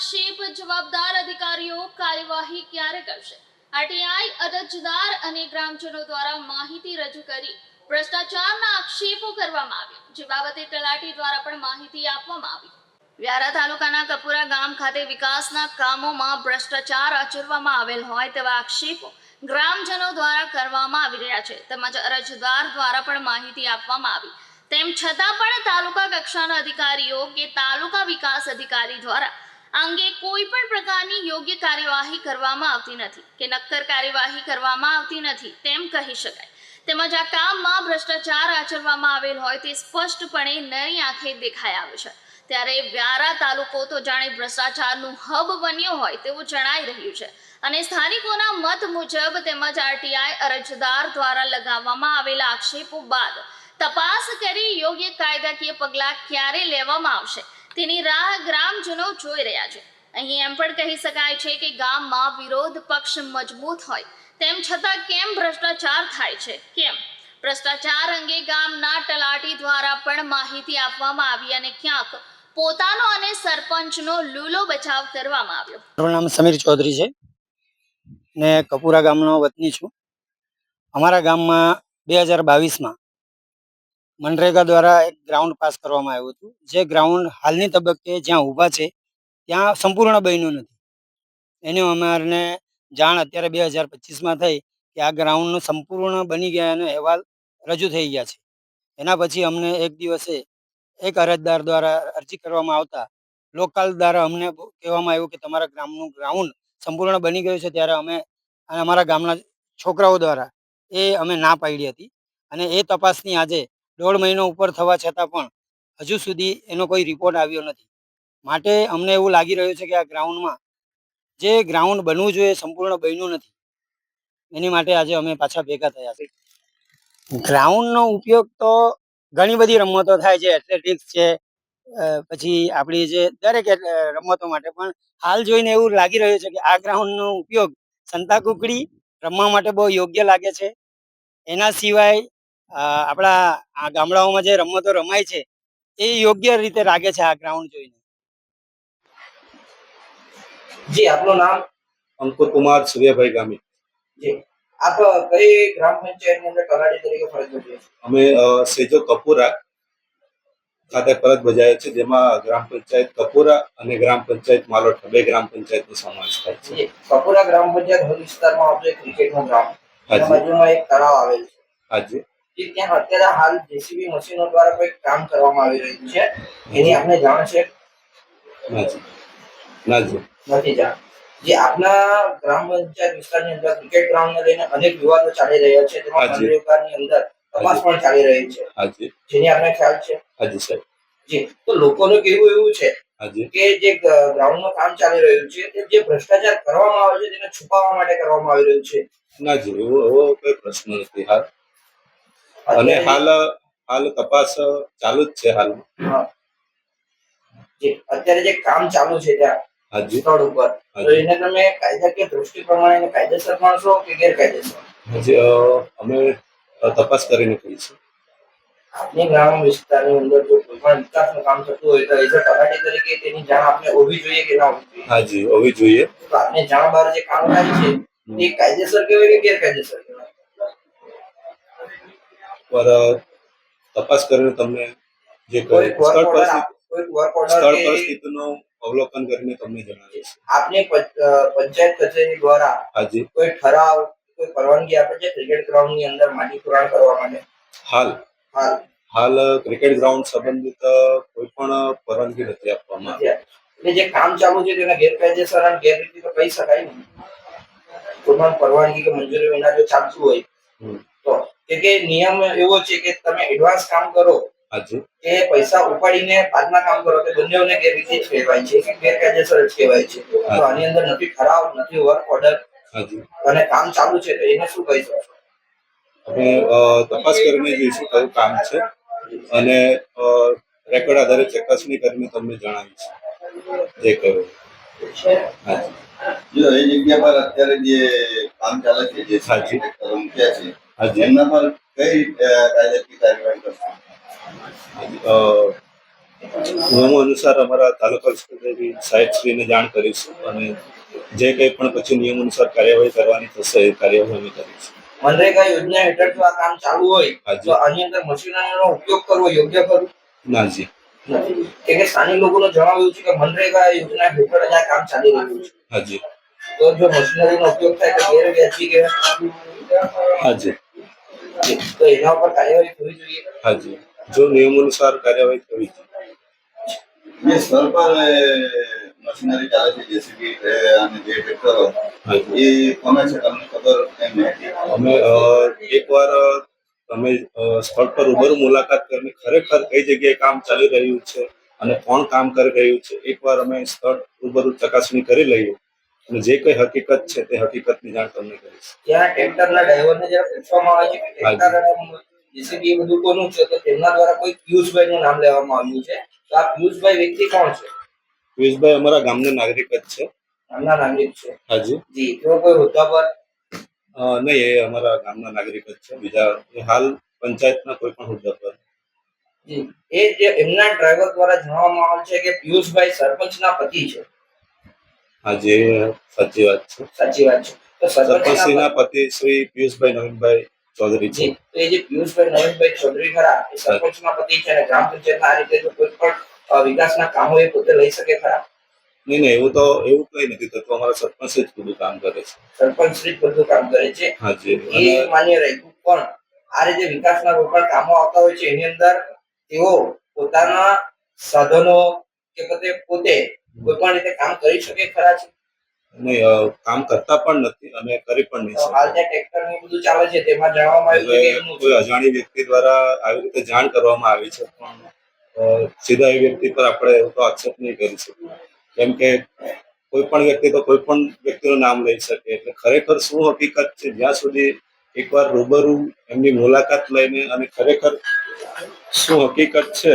આક્ષેપ જવાબદાર અધિકારીઓ કાર્યવાહી ક્યારે કરશે? આરટીઆઈ અરજદાર અને ગ્રામજનો દ્વારા માહિતી રજૂ કરી ભ્રષ્ટાચારના આક્ષેપો કરવામાં આવ્યા. જે બાબતે તલાટી દ્વારા પણ માહિતી આપવામાં આવી. વ્યારા તાલુકાના કપુરા ગામ ખાતે વિકાસના કામોમાં ભ્રષ્ટાચાર આચરવામાં આવેલ હોય તેવા આક્ષેપો ગ્રામજનો દ્વારા કરવામાં આવી રહ્યા છે. તેમજ અરજદાર દ્વારા પણ માહિતી આપવામાં આવી. તેમ છતાં પણ તાલુકા કક્ષાના અધિકારીઓ કે તાલુકા વિકાસ અધિકારી દ્વારા આ અંગે કોઈ પણ પ્રકારની યોગ્ય કાર્યવાહી કરવામાં આવતી નથી. કે નક્કર કાર્યવાહી કરવામાં આવતી નથી, તેમ કહી શકાય. તેમજ આ કામમાં ભ્રષ્ટાચાર આચરવામાં આવેલ હોય તે સ્પષ્ટપણે નરી આંખે દેખાઈ આવે છે. ત્યારે વ્યારા તાલુકો તો જાણે ભ્રષ્ટાચારનું હબ બન્યો હોય તેવું જણાઈ રહ્યું છે. અને સ્થાનિકોના મત મુજબ તેમજ આરટીઆઈ અરજદાર દ્વારા લગાવવામાં આવેલા આક્ષેપો બાદ તપાસ કરી યોગ્ય કાયદાકીય પગલાં ક્યારે લેવામાં આવશે? તેની રાહ ગ્રામજનો જોઈ રહ્યા છે. અહીં એમ પણ કહી શકાય છે કે ગામમાં વિરોધ પક્ષ મજબૂત હોય. તેમ છતાં કેમ ભ્રષ્ટાચાર થાય છે? કેમ? ભ્રષ્ટાચાર અંગે ગામના તલાટી દ્વારા પણ માહિતી આપવામાં આવી અને ક્યાંક પોતાનો અને સરપંચનો લૂલો બચાવ કરવામાં આવ્યો. મારું નામ સમીર ચૌધરી છે. ને કપુરા ગામનો વતની છું. અમારા ગામમાં બે હજાર બાવીસમાં મનરેગા દ્વારા એક ગ્રાઉન્ડ પાસ કરવામાં આવ્યું હતું. જે ગ્રાઉન્ડ હાલની તબક્કે જ્યાં ઊભા છે, ત્યાં સંપૂર્ણ બન્યું નથી. એની અમારને જાણ અત્યારે બે હજાર પચીસમાં થઈ કે આ ગ્રાઉન્ડનું સંપૂર્ણ બની ગયા એનો અહેવાલ રજૂ થઈ ગયા છે. એના પછી અમને એક દિવસે એક અરજદાર દ્વારા અરજી કરવામાં આવતા લોકલ દ્વારા અમને કહેવામાં આવ્યું કે તમારા ગામનું ગ્રાઉન્ડ સંપૂર્ણ બની ગયું છે, ત્યારે અમે અમારા ગામના છોકરાઓ દ્વારા એ અમે ના પાડી હતી. અને એ તપાસની આજે દોઢ મહિનો ઉપર થવા છતાં પણ હજુ સુધી એનો કોઈ રિપોર્ટ આવ્યો નથી. માટે અમને એવું લાગી રહ્યું છે કે આ ગ્રાઉન્ડમાં જે ગ્રાઉન્ડ બનવું જોઈએ સંપૂર્ણ બન્યું નથી. એની માટે આજે અમે પાછા ભેગા થયા છે. ગ્રાઉન્ડનો ઉપયોગ તો ઘણી બધી રમતો થાય છે એથ્લેટિક્સ છે પછી આપણી જે દરેક રમતો માટે પણ હાલ જોઈને એવું લાગી રહ્યું છે કે આ ગ્રાઉન્ડનો ઉપયોગ સંતાકુકડી રમવા માટે બહુ યોગ્ય લાગે છે. એના સિવાય આપણા આ ગામડાઓમાં જે રમતો રમાય છે એ યોગ્ય રીતે લાગે છે આ ગ્રાઉન્ડ જોઈને. જી આપનું નામ? અંકુર કુમાર સૂર્યભાઈ ગામી જી. આપ કઈ ગ્રામ પંચાયતની અંદર તલાટી તરીકે ફરજ બજાવી છે? અમે સેજો કપૂરા ખાતે ફરજ બજાવે છે જેમાં ગ્રામ પંચાયત કપૂરા અને ગ્રામ પંચાયત માલોઠ બે ગ્રામ પંચાયતનો સમાવેશ થાય છે. કપુરા ગ્રામ પંચાયત વિસ્તારમાં આપણે ક્રિકેટ ક્રિકેટનો ગ્રાઉન્ડ બાજુમાં એક તળાવ આવેલ છે. હાજી જે ત્યાં અત્યારે હાલ જેસીબી મશીનો દ્વારા કોઈ કામ કરવામાં આવી રહ્યું છે? એની આપને જાણ છે? નથી જાણ. જે આપના ગ્રામ પંચાયત વિસ્તારની અંદર ક્રિકેટ ગ્રાઉન્ડને લઈને અનેક વિવાદો ચાલી રહ્યા છે. તેમાં. અંદર તપાસ પણ ચાલી રહી છે. હાજી જેની આપને ખ્યાલ છે? હાજી સાહેબ. જી. તો લોકોનું કેવું એવું છે હાજી કે જે ગ્રાઉન્ડનું કામ ચાલી રહ્યું છે તે જે ભ્રષ્ટાચાર કરવામાં આવે છે તેને છુપાવવા માટે કરવામાં આવી રહ્યું છે. નાજી એવો એવો કોઈ પ્રશ્ન નથી હાલ અને હાલ હાલ તપાસ ચાલુ જ છે હાલ. અત્યારે જે કામ ચાલુ છે ત્યાં હાજી. સ્થળ ઉપર તો એને તમે કાયદાકીય દ્રષ્ટિ પ્રમાણે કાયદેસર માણશો કે ગેરકાયદેસર? હજી અમે તપાસ કરીને કહીશું આપની ગ્રામ વિસ્તારની અંદર જો કોઈ પણ વિકાસનું કામ થતું હોય તો એઝ અ તલાટી તરીકે તેની જાણ આપને હોવી જોઈએ કે ના હોવી જોઈએ? હાજી હોવી જોઈએ. તો આપને જાણ બહાર જે કામ થાય છે તે કાયદેસર કહેવાય કે ગેરકાયદેસર પર તપાસ કરીને તમને જે કહે- સ્થળ વર્ક સ્થળ કે અવલોકન કરીને તમને જણાવીશ આપને પંચ- પંચાયત કચેરી દ્વારા હાજી. કોઈ ઠરાવ કોઈ પરવાનગી આપે છે ક્રિકેટ ગ્રાઉન્ડની અંદર માટી પુરાણ કરવા માટે? હાલ. હાલ. હાલ ક્રિકેટ ગ્રાઉન્ડ સંબંધિત કોઈ પણ પરવાનગી નથી આપવામાં આવી. એટલે જે કામ ચાલુ છે તેના ગેરકાયદેસર અને ગેરરીતિ તો કહી શકાય નહીં કોઈ પણ પરવાનગી કે મંજૂરી વિના જો ચાલતું હોય તો. કે કે નિયમ એવો છે કે તમે એડવાન્સ કામ કરો હાજી કે પૈસા ઉપાડીને બાદમાં કામ કરો કે બંનેઓને ગેરરીતિ જ કહેવાય છે કે ગેરકાયદેસર જ કહેવાય છે. તો આની અંદર નથી ખરાબ નથી વર્ક ઓર્ડર હાજી અને કામ ચાલુ છે તો એને શું કહી શકશો અમે તપાસ કરીને જોઈશું કયું કામ છે. અને રેકોર્ડ આધારે ચકાસણી કરીને તમને જણાવીશ. જે કહ્યું હાજી જો એ જગ્યા પર અત્યારે જે કામ ચાલે છે જે સાચી મૂક્યા છે. હાજી. એમના પર કઈ અ, કાર્યવાહી કરશે? નિયમો અનુસાર અમારા તાલુકા વિસ્તારની સાહેબશ્રીને જાણ કરીશું અને જે કંઈ પણ પછી નિયમ અનુસાર કાર્યવાહી કરવાની થશે એ કાર્યવાહી અમે કરીશું. મનરેગા યોજના હેઠળ જો આ કામ ચાલુ હોય તો આની અંદર મશીનરીનો ઉપયોગ કરવો યોગ્ય ખરું? ના જી કે કે સ્થાનિક લોકોનું જણાવ્યું છે કે મનરેગા યોજના હેઠળ જ આ કામ ચાલી રહ્યું છે. હાજી. તો જો મશીનરીનો ઉપયોગ થાય તો ગેરવ્યાજબી કહેવાય હાજી. તો એના ઉપર કાર્યવાહી થવી જોઈએ. હાજી. જો નિયમ અનુસાર કાર્યવાહી થવી જોઈએ. જે સ્થળ પર મશીનરી ચાલે છે જેસીબી અને જે ટ્રેક્ટરો એ કોને છે તમને ખબર એમ અમે એકવાર તમે સ્થળ પર રૂબરૂ મુલાકાત કરીને ખરેખર કઈ જગ્યાએ કામ ચાલી રહ્યું છે અને કોણ કામ કરી રહ્યું છે એકવાર અમે સ્થળ રૂબરૂ ચકાસણી કરી લઈએ. અને જે કઈ હકીકત છે તે હકીકતની જાણ તમને કરીશ. ત્યાં ટ્રેક્ટરના ડ્રાઈવરને જ્યારે પૂછવામાં આવે છે કે ટ્રેક્ટર જેસીબી બધું કોનું છે તો તેમના દ્વારા કોઈ પિયુષભાઈ નું નામ લેવામાં આવ્યું છે? તો આ પિયુષભાઈ વ્યક્તિ કોણ છે? પિયુષભાઈ અમારા ગામના નાગરિક જ છે. ગામના નાગરિક છે. હાજી જી. તો કોઈ હોદ્દા પર? નહીં એ અમારા ગામના નાગરિક જ છે. બીજા હાલ પંચાયતના કોઈ પણ હોદ્દા પર. એ જે એમના ડ્રાઈવર દ્વારા જણાવવામાં આવે છે કે પિયુષભાઈ સરપંચના પતિ છે. હાજી સાચી વાત છે. સાચી વાત છે. તો સરપંચશ્રીના પતિ શ્રી પિયુષભાઈ નવીનભાઈ ચૌધરી છે. તો એ જે પિયુષભાઈ નવીનભાઈ ચૌધરી ખરા એ સરપંચના પતિ છે અને ગ્રામ પંચાયતના આ રીતે તો કોઈ પણ વિકાસના કામો એ પોતે લઈ શકે ખરા? નહીં નહીં એવું તો એવું કઈ નથી થતું. અમારા સરપંચ જ બધું કામ કરે છે. સરપંચ શ્રી જ બધું કામ કરે છે. હાજી એ માન્ય રહ્યું પણ આ રીતે વિકાસના કોઈ પણ કામો આવતા હોય છે એની અંદર તેઓ પોતાના સાધનો કે પોતે પોતે કોઈ પણ રીતે કામ કરી શકે ખરા છે? નહીં કામ કરતા પણ નથી અને કરી પણ નહીં હાલ જે ટ્રેક્ટર ને બધું ચાલે છે તેમાં જાણવામાં આવ્યું કે કોઈ અજાણી વ્યક્તિ દ્વારા આવી રીતે જાણ કરવામાં આવી છે પણ સીધા એ વ્યક્તિ પર આપણે એવું તો આક્ષેપ નહીં કરી શકીએ. કેમ કે કોઈ પણ વ્યક્તિ તો કોઈ પણ વ્યક્તિનું નામ લઈ શકે એટલે ખરેખર શું હકીકત છે? જ્યાં સુધી એકવાર રૂબરૂ એમની મુલાકાત લઈને અને ખરેખર શું હકીકત છે?